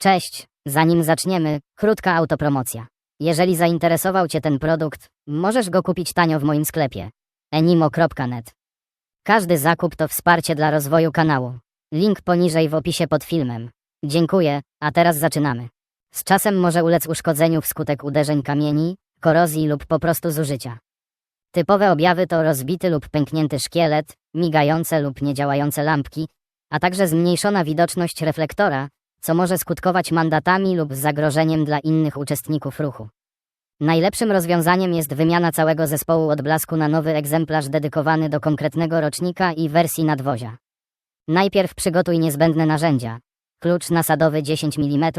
Cześć, zanim zaczniemy, krótka autopromocja. Jeżeli zainteresował Cię ten produkt, możesz go kupić tanio w moim sklepie enimo.net. Każdy zakup to wsparcie dla rozwoju kanału. Link poniżej w opisie pod filmem. Dziękuję, a teraz zaczynamy. Z czasem może ulec uszkodzeniu wskutek uderzeń kamieni, korozji lub po prostu zużycia. Typowe objawy to rozbity lub pęknięty szkielet, migające lub niedziałające lampki, a także zmniejszona widoczność reflektora, co może skutkować mandatami lub zagrożeniem dla innych uczestników ruchu. Najlepszym rozwiązaniem jest wymiana całego zespołu odblasku na nowy egzemplarz dedykowany do konkretnego rocznika i wersji nadwozia. Najpierw przygotuj niezbędne narzędzia. Klucz nasadowy 10 mm,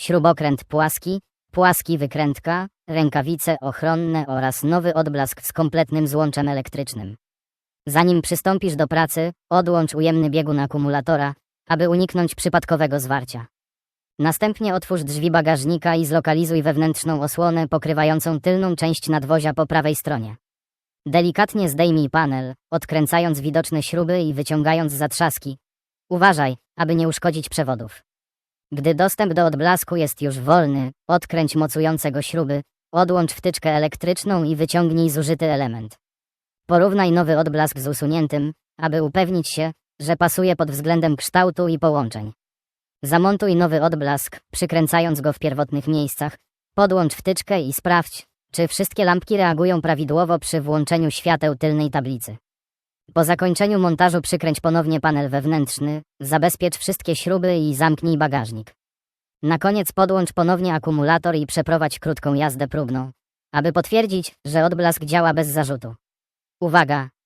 śrubokręt płaski, płaski wykrętka, rękawice ochronne oraz nowy odblask z kompletnym złączem elektrycznym. Zanim przystąpisz do pracy, odłącz ujemny biegun akumulatora, aby uniknąć przypadkowego zwarcia. Następnie otwórz drzwi bagażnika i zlokalizuj wewnętrzną osłonę pokrywającą tylną część nadwozia po prawej stronie. Delikatnie zdejmij panel, odkręcając widoczne śruby i wyciągając zatrzaski. Uważaj, aby nie uszkodzić przewodów. Gdy dostęp do odblasku jest już wolny, odkręć mocujące go śruby, odłącz wtyczkę elektryczną i wyciągnij zużyty element. Porównaj nowy odblask z usuniętym, aby upewnić się, że pasuje pod względem kształtu i połączeń. Zamontuj nowy odblask, przykręcając go w pierwotnych miejscach. Podłącz wtyczkę i sprawdź, czy wszystkie lampki reagują prawidłowo przy włączeniu świateł tylnej tablicy. Po zakończeniu montażu przykręć ponownie panel wewnętrzny, zabezpiecz wszystkie śruby i zamknij bagażnik. Na koniec podłącz ponownie akumulator i przeprowadź krótką jazdę próbną, aby potwierdzić, że odblask działa bez zarzutu. Uwaga!